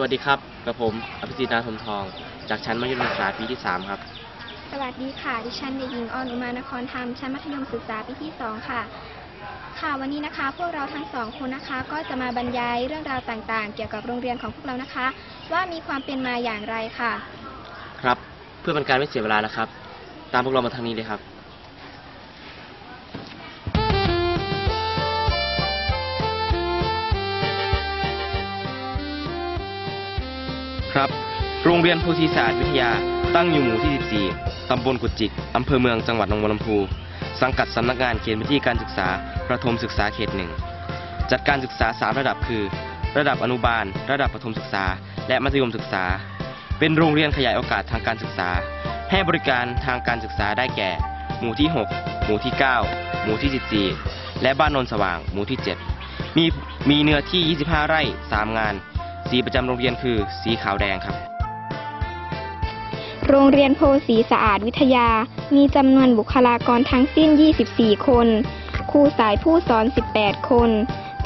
วัสดีครับกับผมอภิสิทธิ์นาทมทอง จากชั้นมัธยมศึกษาปีที่ 3 ครับ สวัสดีค่ะ ดิฉันเด็กหญิงออนอุมานครธรรม ชั้นมัธยมศึกษาปีที่ 2 ค่ะ ค่ะ วันนี้นะคะ พวกเราทั้งสองคนนะคะ ก็จะมาบรรยายเรื่องราวต่างๆ เกี่ยวกับโรงเรียนของพวกเรานะคะ ว่ามีความเป็นมาอย่างไรค่ะ ครับ เพื่อเป็นการไม่เสียเวลาแล้วครับ ตามพวกเรามาทางนี้เลยครับ ครับ โรงเรียนโพธิศาสตร์วิทยา ตั้งอยู่หมู่ที่ 14 ตำบลกุจิก อำเภอเมืองจังหวัดหนองบัวลำพู สังกัดสำนักงานเขตพื้นที่การศึกษา ประถมศึกษาเขตหนึ่ง จัดการศึกษา 3 ระดับคือ ระดับอนุบาล ระดับประถมศึกษา และมัธยมศึกษา เป็นโรงเรียนขยายโอกาสทางการศึกษา ให้บริการทางการศึกษาได้แก่ หมู่ที่ 6 หมู่ที่ 9 หมู่ที่ 14 และบ้านนนสว่าง หมู่ที่ 7 มีมีเนื้อที่ 25 ไร่ 3 งาน สีประจำโรงเรียนคือสีขาวแดงครับ โรงเรียนโพสีสะอาดวิทยา มีจำนวนบุคลากรทั้งสิ้น 24 คน ครูสายผู้สอน 18 คน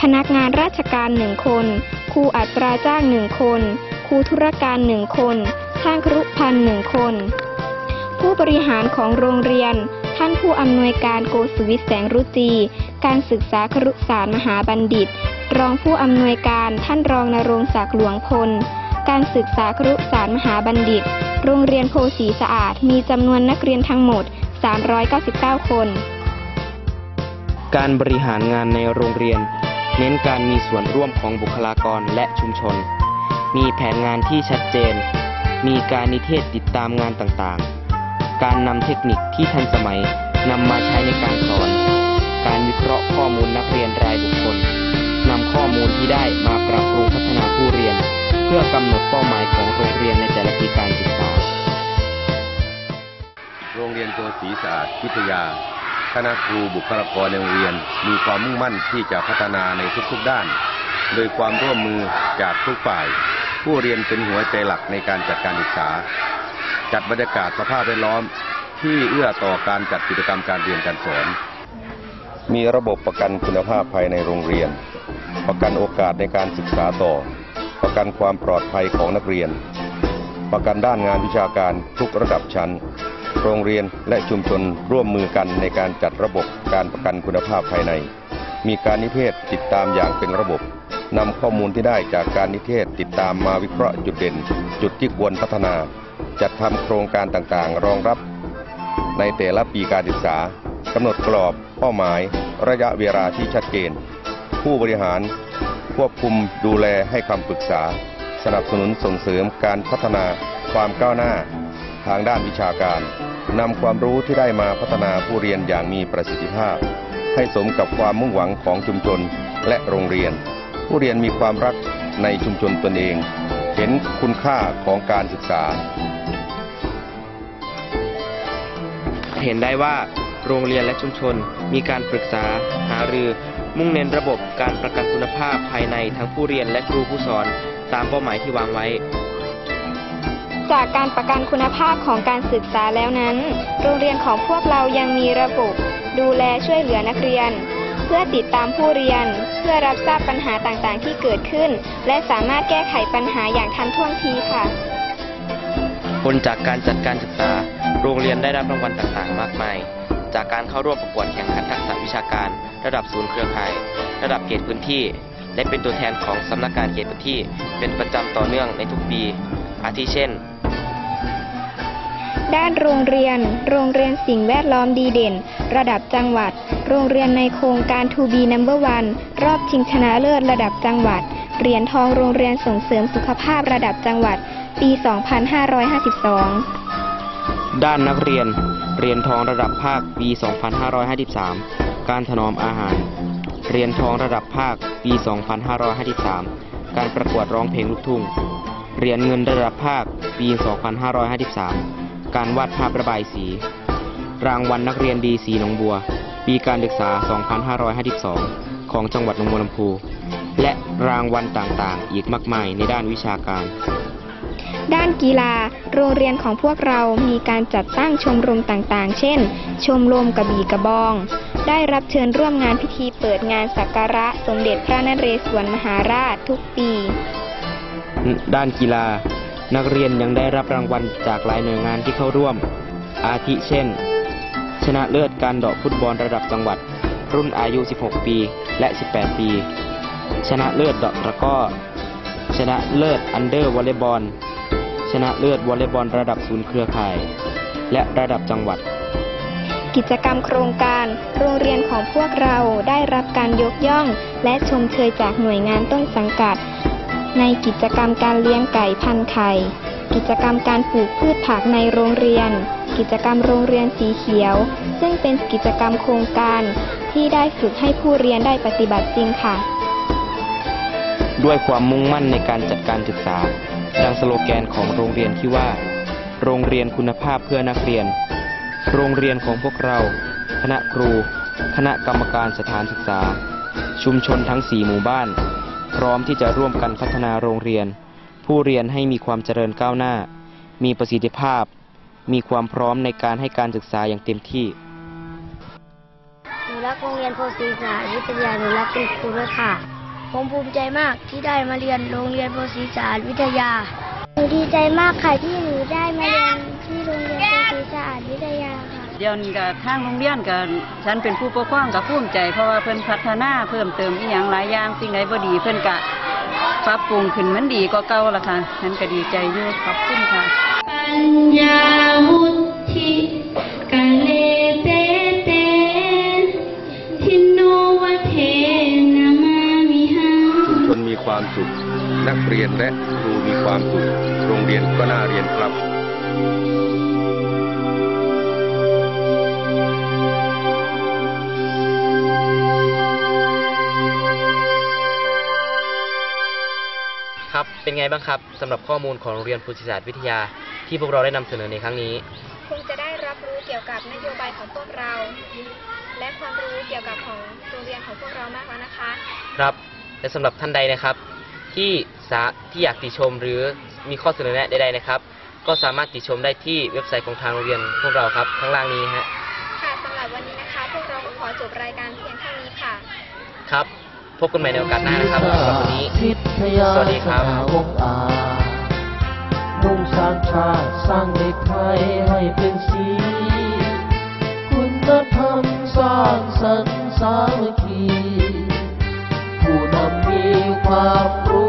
พนักงานราชการ 1 คน ครูอัตราจ้าง 1 คน ครูธุรการ 1 คน ช่างครุพันธ์1คน ผู้บริหารของโรงเรียนท่านผู้อำนวยการโกสุวิทย์แสงรุจี การศึกษาครุศาสตร์มหาบัณฑิต รองผู้อำนวยการท่านรองนรงศักดิ์หลวงพล การศึกษาครุศาสตร์มหาบัณฑิต โรงเรียนโพสีสะอาด มีจำนวนนักเรียนทั้งหมด 399 คน การบริหารงานในโรงเรียน เน้นการมีส่วนร่วมของบุคลากรและชุมชน มีแผนงานที่ชัดเจน มีการนิเทศติดตามงานต่างๆ การนำเทคนิคที่ทันสมัยนำมาใช้ในการสอน การวิเคราะห์ข้อมูลนักเรียนรายบุคคล มูลที่ได้มาปรับปรุงพัฒนาผู้เรียน เพื่อกำหนดเป้าหมายของโรงเรียนในแต่ละปีการศึกษา โรงเรียนโพสีสะอาดวิทยา คณะครูบุคลากรในโรงเรียน มีความมุ่งมั่นที่จะพัฒนาในทุกๆด้าน โดยความร่วมมือจากทุกฝ่าย ผู้เรียนเป็นหัวใจหลักในการจัดการศึกษา จัดบรรยากาศสภาพแวดล้อมที่เอื้อต่อการจัดกิจกรรมการเรียนการสอน มีระบบประกันคุณภาพภายในโรงเรียน ประกันโอกาสในการศึกษาต่อ ประกันความปลอดภัยของนักเรียน ประกันด้านงานวิชาการทุกระดับชั้น โรงเรียนและชุมชนร่วมมือกันในการจัดระบบการประกันคุณภาพภายใน มีการนิเทศติดตามอย่างเป็นระบบนำข้อมูลที่ได้จากการนิเทศติดตามมาวิเคราะห์จุดเด่น จุดที่ควรพัฒนา จัดทำโครงการต่างๆ รองรับ ในแต่ละปีการศึกษากำหนดกรอบเป้าหมาย ระยะเวลาที่ชัดเจน ผู้บริหาร ควบคุมดูแลให้คำปรึกษา สนับสนุนส่งเสริมการพัฒนาความก้าวหน้า ทางด้านวิชาการนำความรู้ที่ได้มาพัฒนาผู้เรียนอย่างมีประสิทธิภาพ ให้สมกับความมุ่งหวังของชุมชนและโรงเรียน ผู้เรียนมีความรักในชุมชนตนเอง เห็นคุณค่าของการศึกษา เห็นได้ว่าโรงเรียนและชุมชนมีการปรึกษาหารือ มุ่งเน้นระบบการประกันคุณภาพภายในทั้งผู้เรียนและครูผู้สอน ตามเป้าหมายที่วางไว้ จากการประกันคุณภาพของการศึกษาแล้วนั้น โรงเรียนของพวกเรายังมีระบบ ดูแลช่วยเหลือนักเรียน เพื่อติดตามผู้เรียน เพื่อรับทราบปัญหาต่างๆ ที่เกิดขึ้น และสามารถแก้ไขปัญหาอย่างทันท่วงทีค่ะผลจากการจัดการศึกษา โรงเรียนได้รับรางวัลต่างๆ มากมาย จากการเข้าร่วมประกวดแข่งขันทักษะวิชาการ ระดับศูนย์เครือข่าย ระดับเขตพื้นที่ และเป็นตัวแทนของสำนักงานเขตพื้นที่ เป็นประจำต่อเนื่องในทุกปี อาทิเช่น ด้านโรงเรียน โรงเรียนสิ่งแวดล้อมดีเด่น ระดับจังหวัด โรงเรียนในโครงการ To be number one รอบชิงชนะเลิศระดับจังหวัด เหรียญทองโรงเรียนส่งเสริมสุขภาพระดับจังหวัด ปี 2552 ด้านนักเรียน เหรียนทองระดับภาคปี 2553 การถนอมอาหาร เหรียนทองระดับภาคปี 2553 การประกวดร้องเพลงลูกทุ่ง เหรียญเงินระดับภาคปี 2553 การวาดภาพระบายสี รางวัลนักเรียนดีสีหนองบัว ปีการศึกษา 2552 ของจังหวัดหนองบัวลำพู และรางวัลต่างๆ อีกมากมายในด้านวิชาการ ด้านกีฬา โรงเรียนของพวกเรามีการจัดตั้งชมรมต่างๆ เช่น ชมรมกระบี่กระบอง ได้รับเชิญร่วมงานพิธีเปิดงานสักการะสมเด็จพระนเรศวรมหาราชทุกปี ด้านกีฬา นักเรียนยังได้รับรางวัลจากหลายหน่วยงานที่เข้าร่วม อาทิเช่น ชนะเลิศการเดาะฟุตบอลระดับจังหวัด รุ่นอายุ 16 ปีและ 18 ปี ชนะเลิศเดาะตะก้อชนะเลิศอันเดอร์วอลเลย์บอล ชนะเลิศวอลเลย์บอลระดับศูนย์เครือข่าย และระดับจังหวัด กิจกรรมโครงการโรงเรียนของพวกเราได้รับการยกย่อง และชมเชยจากหน่วยงานต้นสังกัด ในกิจกรรมการเลี้ยงไก่พันไข่กิจกรรมการปลูกพืชผักในโรงเรียน กิจกรรมโรงเรียนสีเขียว ซึ่งเป็นกิจกรรมโครงการที่ได้ฝึกให้ผู้เรียนได้ปฏิบัติจริงค่ะ ด้วยความมุ่งมั่นในการจัดการศึกษา ดังสโลแกนของโรงเรียนที่ว่า โรงเรียนคุณภาพเพื่อนักเรียน โรงเรียนของพวกเรา คณะครู คณะกรรมการสถานศึกษา ชุมชนทั้งสี่หมู่บ้าน พร้อมที่จะร่วมกันพัฒนาโรงเรียน ผู้เรียนให้มีความเจริญก้าวหน้า มีประสิทธิภาพ มีความพร้อมในการให้การศึกษาอย่างเต็มที่หนูรักโรงเรียนโพธิศาวิทยาหนูรักคุณครูด้วยค่ะ ผมภูมิใจมากที่ได้มาเรียนโรงเรียนโพธิศาสตร์วิทยาหนูดีใจมากค่ะที่หนูได้มาเรียนที่โรงเรียนโพธิศาสตร์วิทยาค่ะเดี๋ยวนี้ก็ทางโรงเรียนก็ฉันเป็นผู้ปกครองกับภูมิใจเพราะว่าเพิ่นพัฒนาเพิ่มเติมอีหยังหลายอย่างสิ่งใดบ่ดีเพิ่นก็ปรับปรุงขึ้นมันดีกว่าเก่าละค่ะฉันก็ดีใจอยู่ขอบคุณค่ะปัญญาวุธิกะเล ความสุข นักเรียนและครูมีความสุข โรงเรียนก็น่าเรียนครับครับ เป็นไงบ้างครับสำหรับข้อมูลของโรงเรียนภูติศาสตร์วิทยา ที่พวกเราได้นำเสนอในครั้งนี้ คงจะได้รับรู้เกี่ยวกับนโยบายของพวกเรา และความรู้เกี่ยวกับของโรงเรียนของพวกเรามากแล้วนะคะ ครับ และสำหรับท่านใดนะครับ ที่สาที่อยากติชมหรือมีข้อเสนอแนะใดๆนะครับ ก็สามารถติชมได้ที่เว็บไซต์ของทางโรงเรียนพวกเราครับข้างล่างนี้ฮะค่ะสำหรับวันนี้นะคะ พวกเราก็ขอจบรายการเพียงเท่านี้ค่ะ ครับ พบกันใหม่ในโอกาสหน้านะครับสำหรับวันนี้สวัสดีครับวงอามุ่งสร้างชาติสร้างเด็กไทยให้เป็นสีคุณธรรมสร้างสรรค์สามัคคี alma.